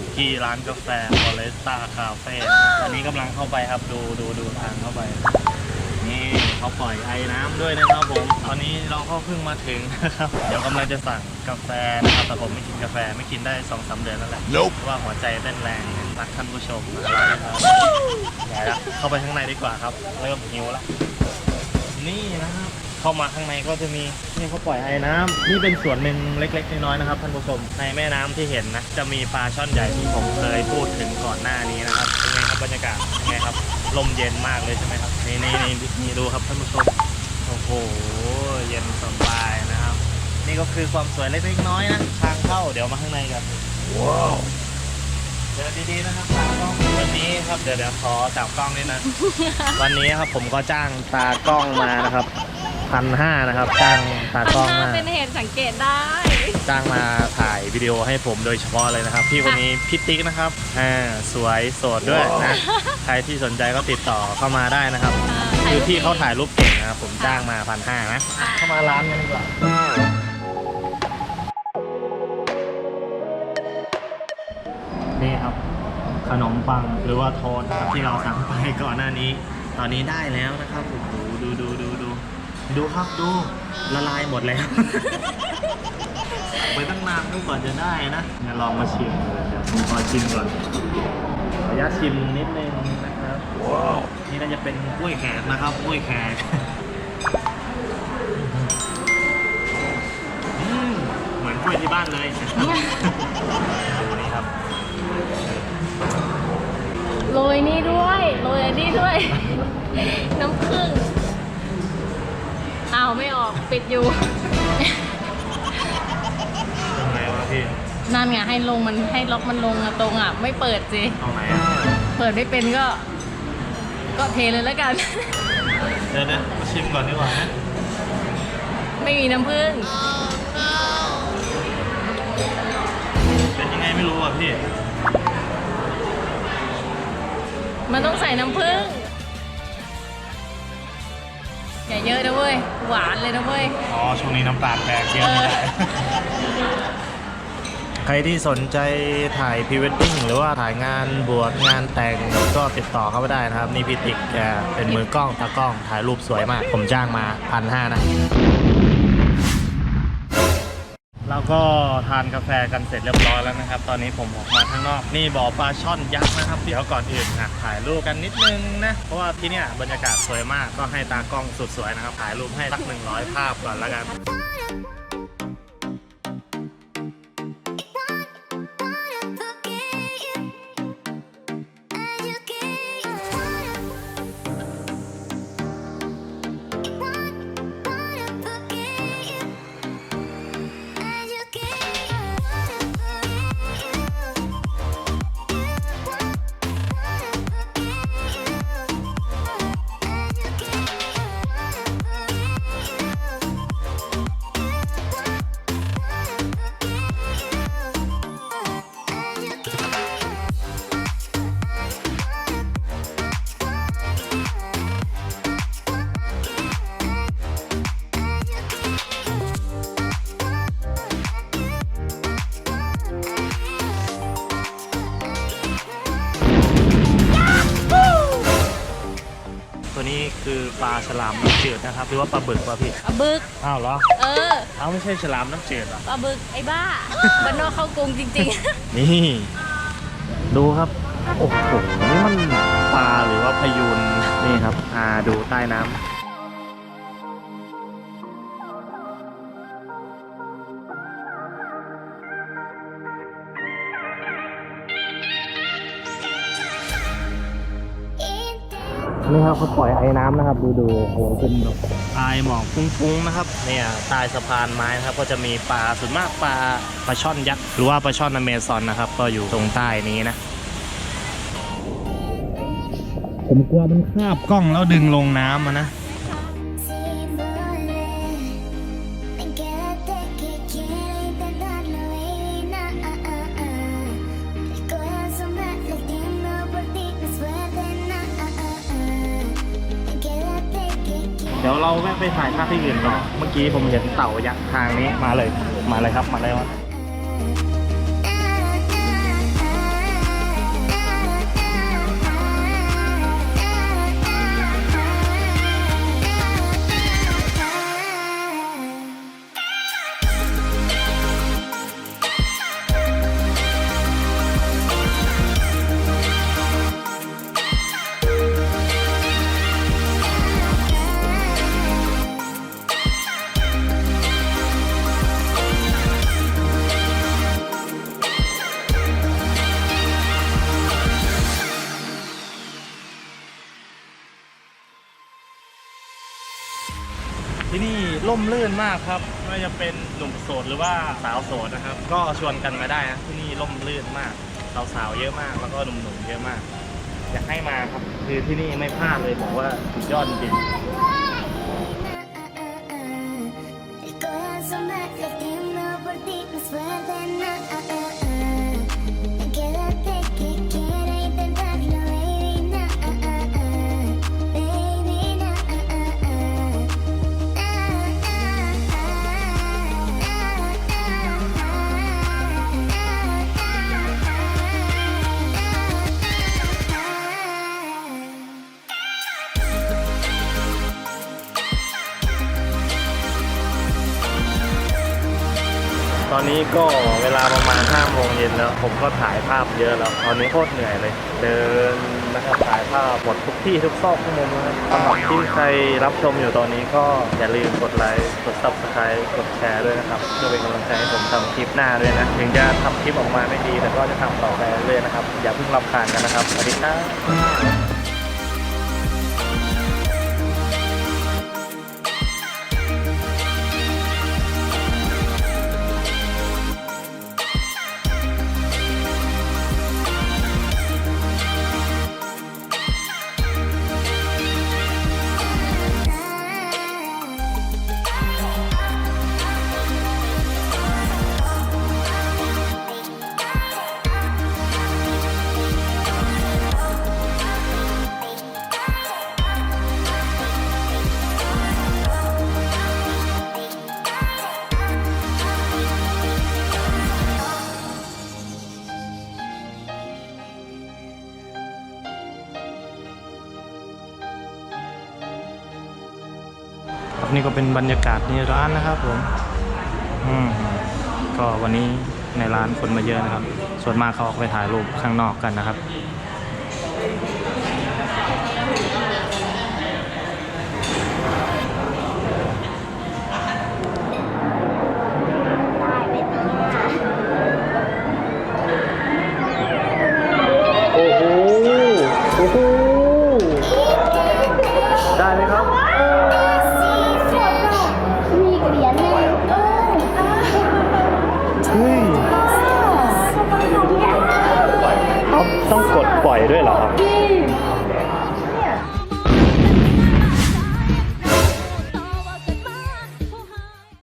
อยู่ที่ร้านกาแฟฟอเรสต้าคาเฟ่ตอนนี้กำลังเข้าไปครับดูดูดูทางเข้าไป นี่เขาปล่อยไอ้น้ำด้วยนะครับผม ตอนนี้เราก็เพิ่งมาถึงนะครับ เดี๋ยวกำลังจะสั่งกาแฟนะครับ แต่ผมไม่กินกาแฟไม่กินได้สองสามเดือนแล้วแหละ Nope เพราะว่าหัวใจเต้นแรงรักท่านผู้ชมนะครับใหญ่ละเข้าไปข้างในดีกว่าครับ เริ่มหิวละนี่นะครับ เข้ามาข้างในก็จะมีนี่เขาปล่อยไอ้น้ำนี่เป็นส่วนหนึ่งเล็กๆน้อยๆนะครับท่านผู้ชมในแม่น้ำที่เห็นนะจะมีปลาช่อนใหญ่ที่ผมเคยพูดถึงก่อนหน้านี้นะครับเป็นไงครับบรรยากาศเป็นไงครับลมเย็นมากเลยใช่ไหมครับนี่นี่นี่นี่ดูครับท่านผู้ชมโอ้โหเย็นสบายนะครับ นี่ก็คือความสวยเล็กๆน้อยๆนะทางเข้าเดี๋ยวมาข้างในกันว้าวเดินดีๆนะครับตากล้องวันนี้ครับเดี๋ยวเดี๋ยวขอจับกล้องนิดนะ วันนี้ครับผมก็จ้างตากล้องมานะครับ พันห้านะครับจ้างตาพันกล้องห้ามาเป็นเหตุสังเกตได้จ้างมาถ่ายวิดีโอให้ผมโดยเฉพาะเลยนะครับ พี่คนนี้พี่ติ๊กนะครับอ่าสวยโสดด้วยนะใครที่สนใจก็ติดต่อเข้ามาได้นะครับคือพี่เขาถ่ายรูปเก่งนะครับผมจ้างมาพันห้านะเข้ามาร้านกันดีกว่านี่ครับขนมปังหรือว่าโทนครับที่เราสั่งไปก่อนหน้านี้ ตอนนี้ได้แล้วนะครับโอ้โหดูดูดูดู ดูครับดูละลายหมดแล้ว ไปตั้งนานก็กว่าจะได้นะงั้นลองมาชิมเลยเดี๋ยวผมขอชิมก่อนขออนุญาตชิมนิดนึงนะครับว้าวนี่น่าจะเป็นกล้วยแขกนะครับกล้วยแขกอืมเหมือนกล้วยที่บ้านเลยดูนี่ครับโรยนี่ด้วยโรยอันนี่ด้วย น้ำผึ้ง อ้าวไม่ออกปิดอยู่ ตรงไหนวะพี่นั่นไงให้ลงมันให้ล็อกมันลงอะตรงอะไม่เปิดสิตรงไหนอะเปิดไม่เป็นก็ ก็เทเลยแล้วกัน เดี๋ยวนะมาชิมก่อนดีกว่านะไม่มีน้ำผึ้งเป็นยังไงไม่รู้อะพี่ มันต้องใส่น้ำผึ้ง อย่าเยอะนะเว้ย หวานเลยนะเว้ย อ๋อ ช่วงนี้น้ำตาลแพงเยอะไม่ได้ ใครที่สนใจถ่ายพรีเวดดิ้งหรือว่าถ่ายงานบวชงานแต่งก็ติดต่อเข้าไปได้นะครับ นี่พี่ติ๊กแกเป็นมือกล้องตากล้องถ่ายรูปสวยมาก ผมจ้างมาพันห้านะ เราก็ทานกาแฟกันเสร็จเรียบร้อยแล้วนะครับ ตอนนี้ผมออกมาข้างนอก นี่บ่อปลาช่อนยักษ์นะครับ เดี๋ยวก่อนอื่นนะถ่ายรูปกันนิดนึงนะ เพราะว่าที่เนี่ยบรรยากาศสวยมาก ก็ให้ตากล้องสุดสวยนะครับ ถ่ายรูปให้สักหนึ่งร้อยภาพก่อนแล้วกัน คือปลาฉลามน้ำจืดนะครับหรือว่าปลาบึกป่ะพี่ปลาบึก อ้าวเหรอเอออ้าวไม่ใช่ฉลามน้ำจืดเหรอปลาบึกไอ้บ้าบ้านนอกเข้ากรุงจริงนี่ ดูครับโอ้โหนี่มันปลาหรือว่าพยูนนี่ครับอ่าดูใต้น้ำ นี่ครับเขาปล่อยไอ้น้ำนะครับ ดูดูโอ้โหเป็นแบบทรายหมอกฟุ้งๆนะครับเนี่ยใต้สะพานไม้นะครับ ก็จะมีปลาส่วนมากปลาปลาช่อนยักษ์หรือว่าปลาช่อนอเมซอนนะครับ ก็อยู่ตรงใต้นี้นะ ผมกลัวมันคาบกล้องแล้วดึงลงน้ำอะนะ เราแวะไปถ่ายภาพที่อื่นต่อ เมื่อกี้ผมเห็นเต่ายักษ์ทางนี้มาเลย มาเลยครับ มาเลยว่า ร่มรื่นมากครับไม่ว่าจะเป็นหนุ่มโสดหรือว่าสาวโสดนะครับ ก็ชวนกันมาได้นะที่นี่ร่มรื่นมากสาวๆเยอะมาก แล้วก็หนุ่มๆเยอะมาก อยากให้มาครับคือที่นี่ไม่พลาดเลยบอกว่าสุดยอดจริง อนนี้ก็เวลาประมาณ5โมงเย็นแล้ว ผมก็ถ่ายภาพเยอะแล้ว ตอนนี้โคตรเหนื่อยเลย เดินนะครับถ่ายภาพหมดทุกที่ทุกซอกทุกมุมนะครับสำหรับที่ใครรับชมอยู่ตอนนี้ก็อย่าลืมกดไลค์ กด subscribe กดแชร์ด้วยนะครับเพื่อเป็นกำลังใจให้ผมทำคลิปหน้าด้วยนะ ถึงจะทำคลิปออกมาไม่ดี แต่ก็จะทำต่อไปเรื่อยๆนะครับ อย่าเพิ่งรำคาญกันนะครับ สวัสดีครับครับ นี่ก็เป็นบรรยากาศในร้านนะครับผมอืมก็วันนี้ในร้านคนมาเยอะนะครับ ส่วนมากเขาออกไปถ่ายรูปข้างนอกกันนะครับ